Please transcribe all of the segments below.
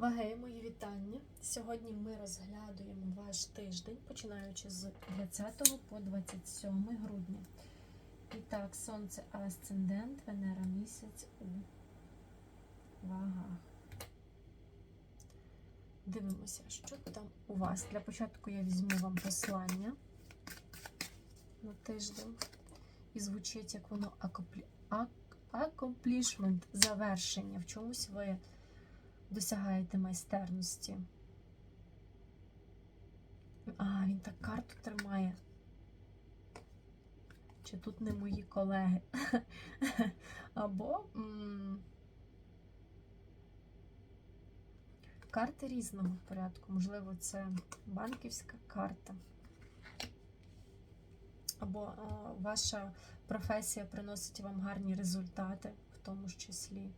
Ваги, мої вітання. Сьогодні ми розглядуємо ваш тиждень, починаючи з 20 по 27 грудня. І так, сонце асцендент, Венера місяць у вагах. Дивимося, що там у вас. Для початку я візьму вам послання на тиждень. І звучить, як воно акоплі... ак- accomplishment, завершення. В чомусь ви досягаєте майстерності. А, він так карту тримає. Чи тут не мої колеги? Або м, карти різного порядку. Можливо, це банківська карта. Або а, ваша професія приносить вам гарні результати, в тому ж числі.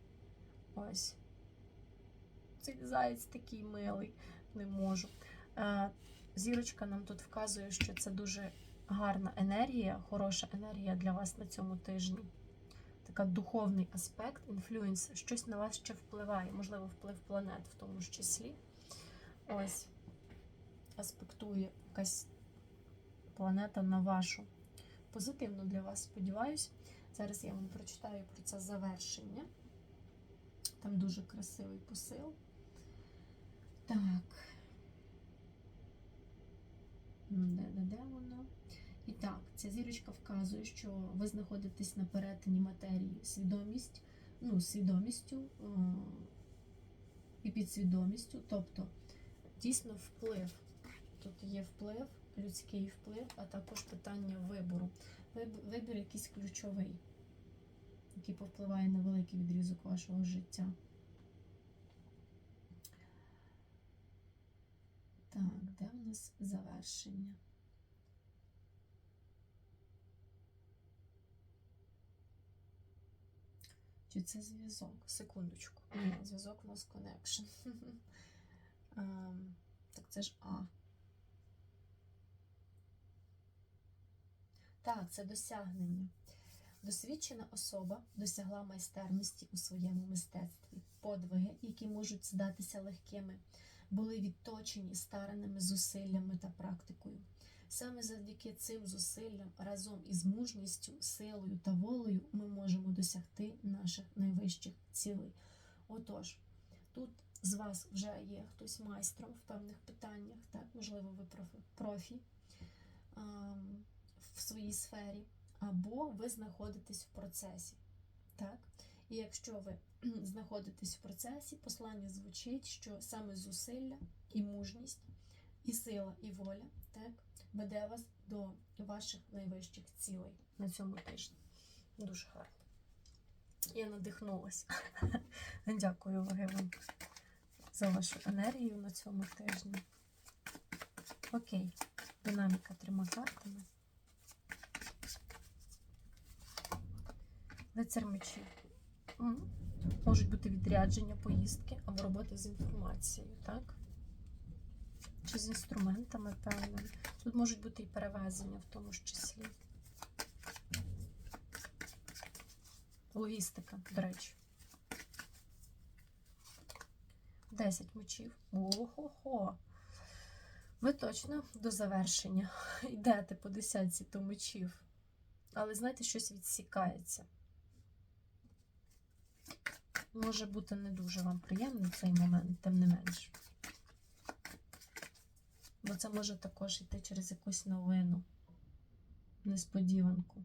Ось. Цей заяць такий милий, не можу. Е, Зірочка нам тут вказує, що це дуже гарна енергія, хороша енергія для вас на цьому тижні. Така духовний аспект, інфлюенс, щось на вас ще впливає, можливо, вплив планет в тому ж числі. Ось аспектує якась планета на вашу. Позитивно для вас, сподіваюсь. Зараз я вам прочитаю про це завершення. Там дуже красивий посил. Так. Де, воно? І так, ця зірочка вказує, що ви знаходитесь на перетині матерії свідомість, ну, свідомістю е, і підсвідомістю, тобто дійсно вплив. Тут є вплив, людський вплив, а також питання вибору. Вибір якийсь ключовий, який повпливає на великий відрізок вашого життя. Так, де у нас завершення? Чи це зв'язок? Секундочку. Ні, зв'язок у нас connection. Ем, Так, це ж А. Так, це досягнення. Досвідчена особа досягла майстерності у своєму мистецтві. Подвиги, які можуть здатися легкими, були відточені стараними зусиллями та практикою. Саме завдяки цим зусиллям разом із мужністю, силою та волею ми можемо досягти наших найвищих цілей. Отож, тут з вас вже є хтось майстром в певних питаннях, так, можливо, ви профі- в своїй сфері, або ви знаходитесь в процесі. Так? І якщо ви знаходитесь в процесі, послання звучить, що саме зусилля і мужність, і сила, і воля так, веде вас до ваших найвищих цілей на цьому тижні. Дуже гарно. Я надихнулася. Дякую, вам за вашу енергію на цьому тижні. Окей, динаміка трьома картами. Лицар мечів. Можуть бути відрядження, поїздки або робота з інформацією, так? Чи з інструментами певними. Тут можуть бути і перевезення в тому ж числі. Логістика, до речі. 10 мечів. Ого-хо. Ви точно до завершення йдете по десятці то мечів. Але знаєте, щось відсікається. Може бути не дуже вам приємний цей момент, тим не менш. Бо це може також йти через якусь новину, несподіванку.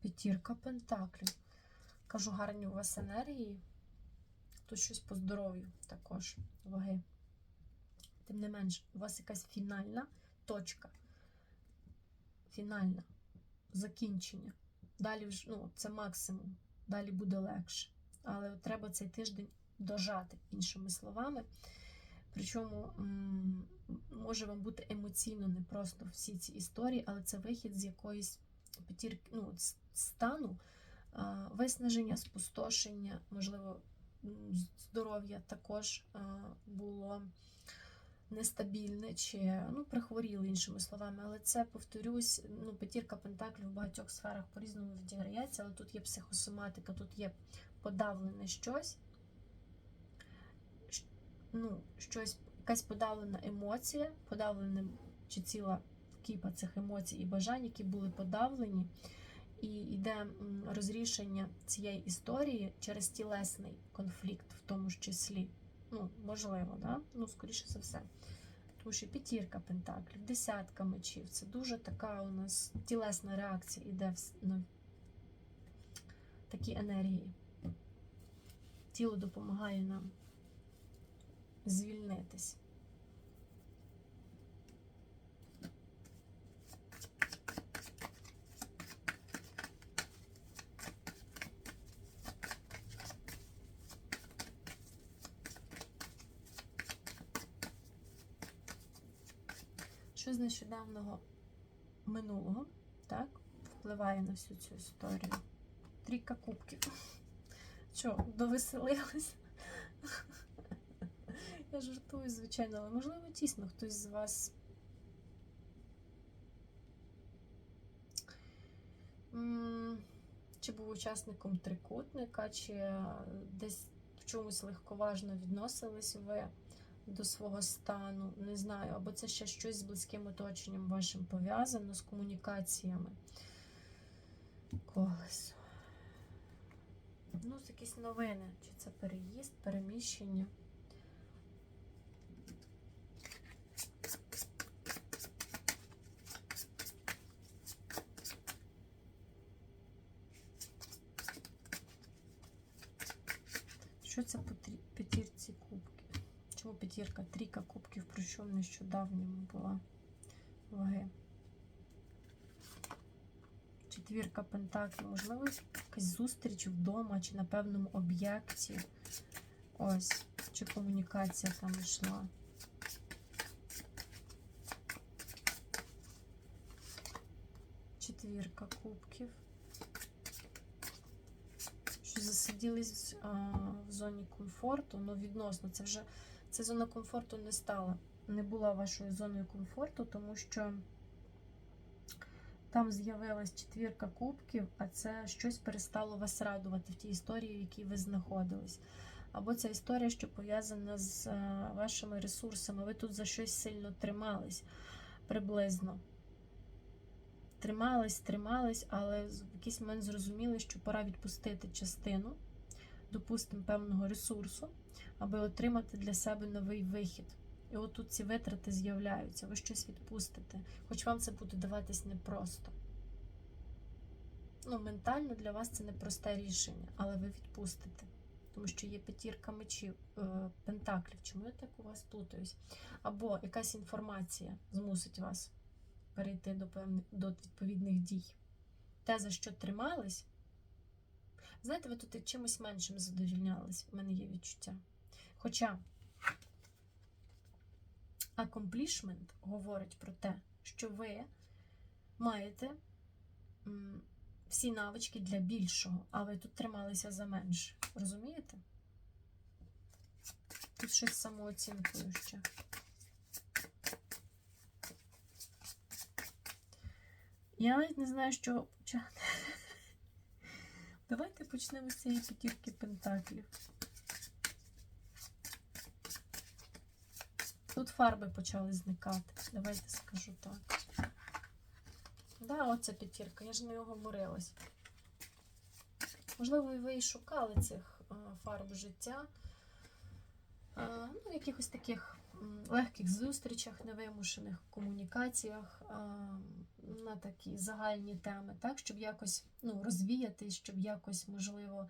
П'ятірка пентаклів. Кажу, гарні у вас енергії. Тут щось по здоров'ю також ваги. Тим не менш, у вас якась фінальна точка. Фінальна. Закінчення. Далі вже, ну, це максимум. Далі буде легше. Але от треба цей тиждень дожати, іншими словами. Причому може вам бути емоційно не просто всі ці історії, але це вихід з якоїсь п'ятірки, ну, стану, виснаження, спустошення, можливо, здоров'я також було нестабільне чи ну, прихворіли, іншими словами. Але це, повторюсь, ну, п'ятірка пентаклів в багатьох сферах по-різному відіграється, але тут є психосоматика, тут є подавлене щось. Ну, щось, якась подавлена емоція, подавлена чи ціла кіпа цих емоцій і бажань, які були подавлені. І йде розрішення цієї історії через тілесний конфлікт, в тому ж числі. Ну, можливо, да? ну, скоріше за все. Тому що п'ятірка пентаклів, десятка мечів це дуже така у нас тілесна реакція іде в ну, такі енергії. Тіло допомагає нам звільнитись. Нещодавного минулого, так, впливає на всю цю історію? Трійка кубків. Що, довеселилась? Я жартую, звичайно, але можливо тісно хтось з вас. Чи був учасником трикутника, чи е, десь в чомусь легковажно відносились ви до свого стану, не знаю, або це ще щось з близьким оточенням вашим пов'язано з комунікаціями. Колесо. Ну, це якісь новини. Чи це переїзд, переміщення? Що це по п'ятірці кубків? Чому п'ятірка? Трійка кубків, що нещодавньому була ваги. Четвірка пентаклів. Можливо, якась зустріч вдома чи на певному об'єкті. Ось, чи комунікація там йшла. Четвірка кубків. Що засиділись в зоні комфорту, ну відносно, це вже ця зона комфорту не стала, не була вашою зоною комфорту, тому що там з'явилась четвірка кубків, а це щось перестало вас радувати в тій історії, в якій ви знаходились. Або ця історія, що пов'язана з вашими ресурсами. Ви тут за щось сильно тримались приблизно. Тримались, тримались, але в якийсь момент зрозуміли, що пора відпустити частину, допустимо, певного ресурсу, аби отримати для себе новий вихід. І от тут ці витрати з'являються, ви щось відпустите, хоч вам це буде даватись непросто. Ну, ментально для вас це непросте рішення, але ви відпустите. Тому що є п'ятірка мечів, е, пентаклів. Чому я так у вас плутаюсь? Або якась інформація змусить вас перейти до певних до відповідних дій. Те, за що тримались, знаєте, ви тут чимось меншим задовільнялись, в мене є відчуття. Хоча accomplishment говорить про те, що ви маєте всі навички для більшого, а ви тут трималися за менше. Розумієте? Тут щось самооцінкою ще. Я навіть не знаю, чого почати. Давайте почнемо з цієї п'ятірки пентаклів. Тут фарби почали зникати. Давайте скажу так. Да, оця п'ятірка, я ж не говорилась. Можливо, ви і шукали цих фарб життя. Ну, в якихось таких легких зустрічах, невимушених комунікаціях а, на такі загальні теми, так, щоб якось ну, розвіятись, щоб якось, можливо,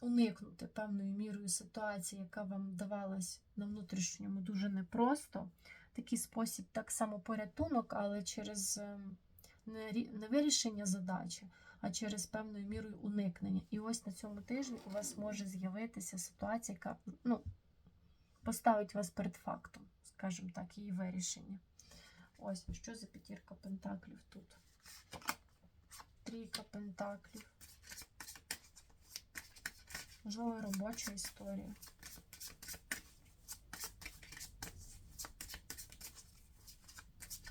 уникнути певною мірою ситуації, яка вам давалась на внутрішньому дуже непросто. Такий спосіб, так само порятунок, але через ем, не, вирішення задачі, а через певною мірою уникнення. І ось на цьому тижні у вас може з'явитися ситуація, яка ну, поставить вас перед фактом, скажімо так, її вирішення. Ось, що за п'ятірка пентаклів тут? Трійка пентаклів. Можливо, робоча історія.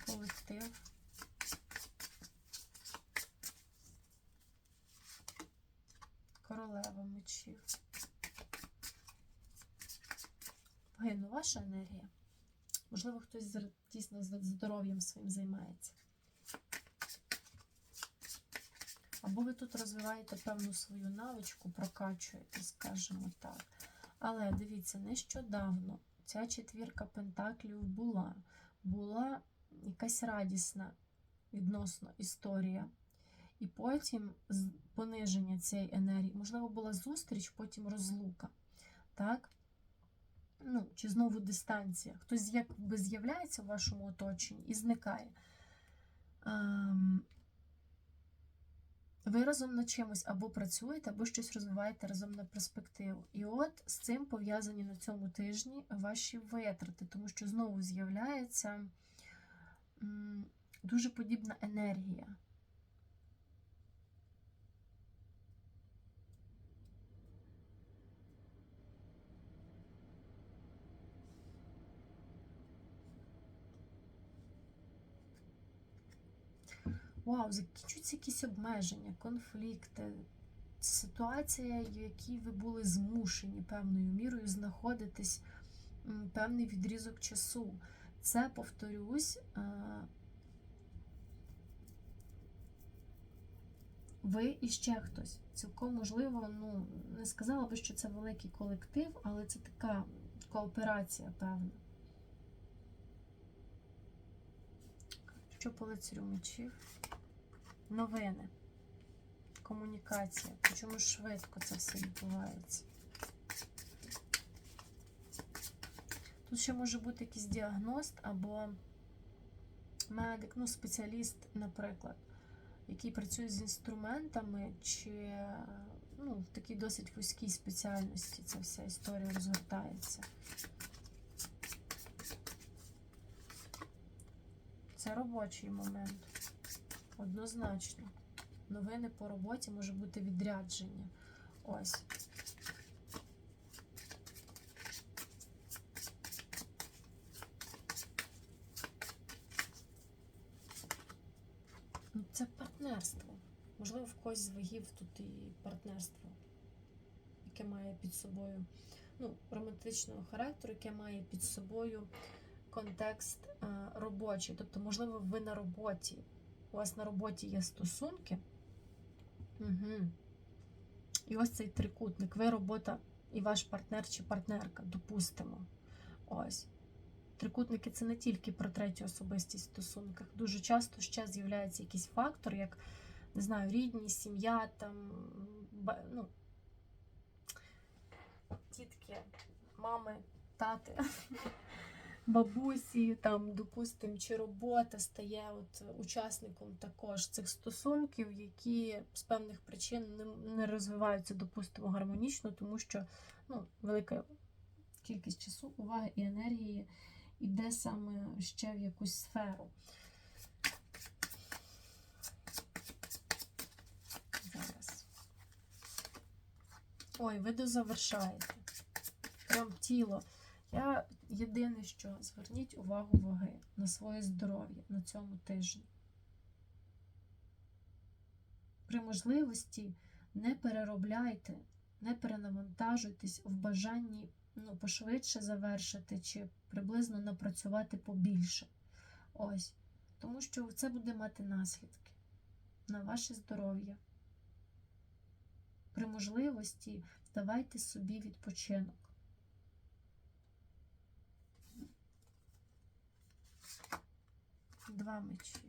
Колектив. Королева мечів. Гину ваша енергія. Можливо, хтось дійсно здоров'ям своїм займається. Або ви тут розвиваєте певну свою навичку, прокачуєте, скажімо так. Але дивіться, нещодавно ця четвірка пентаклів була. Була якась радісна відносно історія. І потім пониження цієї енергії. Можливо, була зустріч, потім розлука. Так? Ну, чи знову дистанція. Хтось якби з'являється в вашому оточенні і зникає. Ем, ви разом над чимось або працюєте, або щось розвиваєте разом на перспективу. І от з цим пов'язані на цьому тижні ваші витрати, тому що знову з'являється дуже подібна енергія. Вау, закінчуються якісь обмеження, конфлікти, ситуація, в якій ви були змушені певною мірою знаходитись певний відрізок часу. Це, повторюсь, е, ви і ще хтось. Цілком можливо, ну, не сказала би, що це великий колектив, але це така кооперація певна. Що по лицарю мечів? Новини, комунікація. Причому швидко це все відбувається. Тут ще може бути якийсь діагност або медик, ну, спеціаліст, наприклад, який працює з інструментами, чи ну, в такій досить вузькій спеціальності ця вся історія розгортається. Це робочий момент. Однозначно. Новини по роботі може бути відрядження. Ось. Ну, Це партнерство. Можливо, в когось з вагів тут і партнерство, яке має під собою ну, романтичного характеру, яке має під собою контекст е, робочий. Тобто, можливо, ви на роботі. У вас на роботі є стосунки. Угу. І ось цей трикутник. Ви робота і ваш партнер чи партнерка, допустимо. Ось. Трикутники це не тільки про третю особистість в стосунках. Дуже часто ще з'являється якийсь фактор, як, не знаю, рідні, сім'я, там, ну, тітки, мами, тати, бабусі, там, допустимо, чи робота стає от учасником також цих стосунків, які з певних причин не, не розвиваються, допустимо, гармонічно, тому що ну, велика кількість часу, уваги і енергії йде саме ще в якусь сферу. Зараз. Ой, ви дозавершаєте. Прям тіло. Я єдине, що зверніть увагу ваги на своє здоров'я на цьому тижні. При можливості не переробляйте, не перенавантажуйтесь в бажанні ну, пошвидше завершити чи приблизно напрацювати побільше. Ось. Тому що це буде мати наслідки на ваше здоров'я. При можливості давайте собі відпочинок. Два мечі.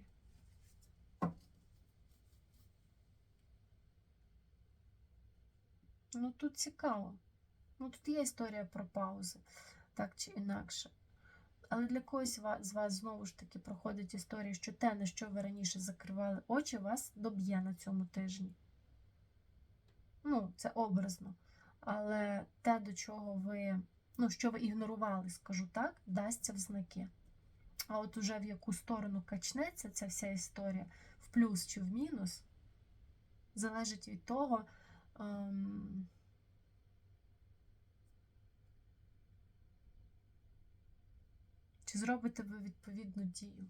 Ну тут цікаво. Ну тут є історія про паузи, так чи інакше. Але для когось з вас знову ж таки проходить історія, що те, на що ви раніше закривали очі, вас доб'є на цьому тижні. Ну, це образно. Але те, до чого ви, ну, що ви ігнорували, скажу так, дасться в знаки. А от уже в яку сторону качнеться ця вся історія, в плюс чи в мінус, залежить від того, ем, чи зробите ви відповідну дію.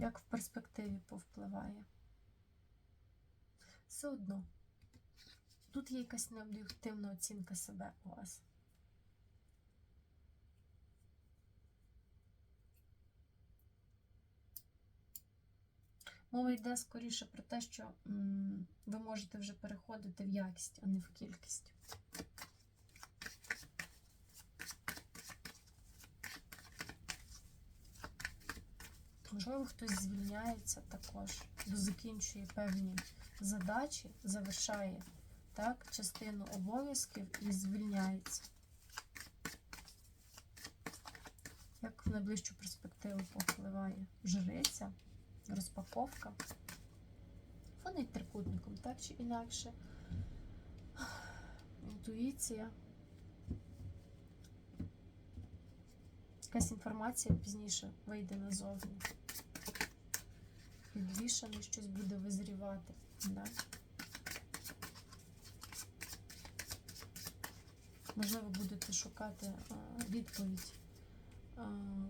Як в перспективі повпливає. Все одно. Тут є якась необ'єктивна оцінка себе у вас. Мова йде скоріше про те, що ви можете вже переходити в якість, а не в кількість. Можливо, хтось звільняється також, закінчує певні задачі, завершає так, частину обов'язків і звільняється. Як в найближчу перспективу попливає жриця, розпаковка. Фонить трикутником, так чи інакше. Інтуїція. Якась інформація пізніше вийде назовні. Підвішане щось буде визрівати. Да? Можливо, будете шукати а, відповідь а,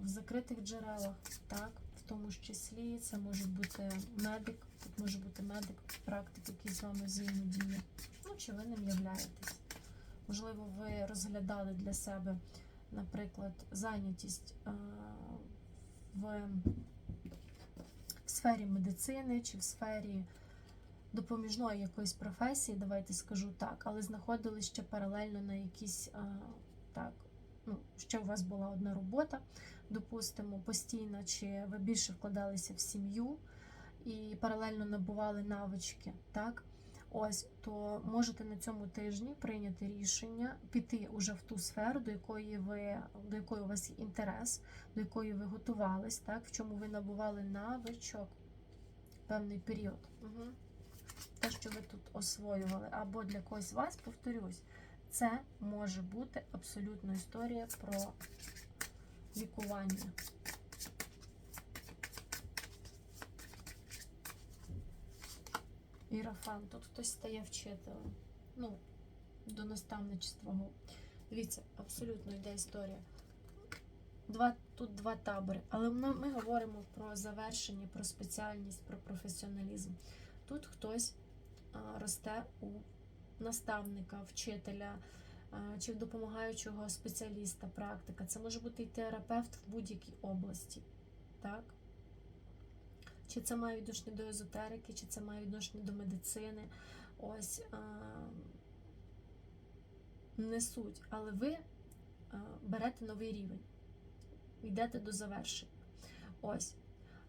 в закритих джерелах, так? В тому ж числі це може бути медик, тут може бути медик, практик, який з вами взаємодіє. Ну, чи ви ним являєтесь. Можливо, ви розглядали для себе, наприклад, зайнятість в, в сфері медицини чи в сфері допоміжної якоїсь професії, давайте скажу так, але знаходились ще паралельно на якісь так, ну, ще у вас була одна робота, допустимо, постійно, чи ви більше вкладалися в сім'ю і паралельно набували навички, так? Ось, то можете на цьому тижні прийняти рішення піти уже в ту сферу, до якої ви до якої у вас є інтерес, до якої ви готувались, так, в чому ви набували навичок певний період. Угу. Те, що ви тут освоювали, або для когось вас, повторюсь, це може бути абсолютно історія про лікування. Ірафан, тут хтось стає вчителем. Ну, до наставничества. Дивіться, абсолютно йде історія. Два, тут два табори, але ми, ми говоримо про завершення, про спеціальність, про професіоналізм. Тут хтось росте у наставника, вчителя чи в допомагаючого спеціаліста, практика. Це може бути і терапевт в будь-якій області. Так? Чи це має відношення до езотерики, чи це має відношення до медицини. Ось не суть. Але ви берете новий рівень, йдете до завершення. Ось.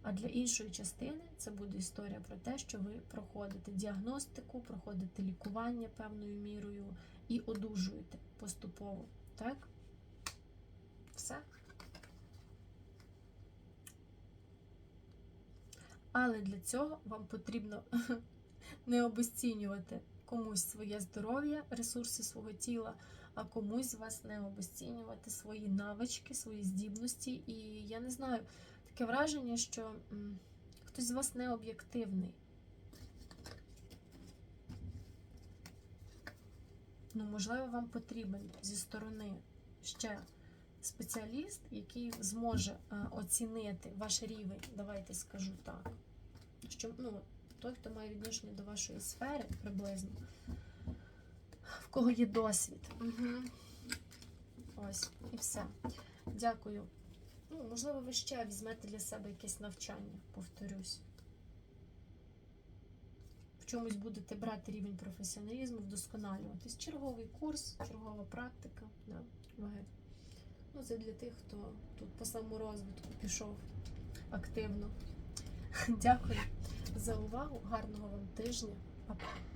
А для іншої частини це буде історія про те, що ви проходите діагностику, проходите лікування певною мірою і одужуєте поступово. Так? Все. Але для цього вам потрібно не обесцінювати комусь своє здоров'я, ресурси свого тіла, а комусь з вас не обесцінювати свої навички, свої здібності. І я не знаю, таке враження, що хтось з вас не об'єктивний. Ну, можливо, вам потрібен зі сторони ще спеціаліст, який зможе а, оцінити ваш рівень, давайте скажу так. Що, ну, той, хто має відношення до вашої сфери приблизно, в кого є досвід. Угу. Ось, і все. Дякую. Ну, можливо, ви ще візьмете для себе якесь навчання, повторюсь. В чомусь будете брати рівень професіоналізму, вдосконалюватись. Черговий курс, чергова практика. Да. Ну, це для тих, хто тут по саморозвитку пішов активно. Дякую за увагу. Гарного вам тижня. Па-па.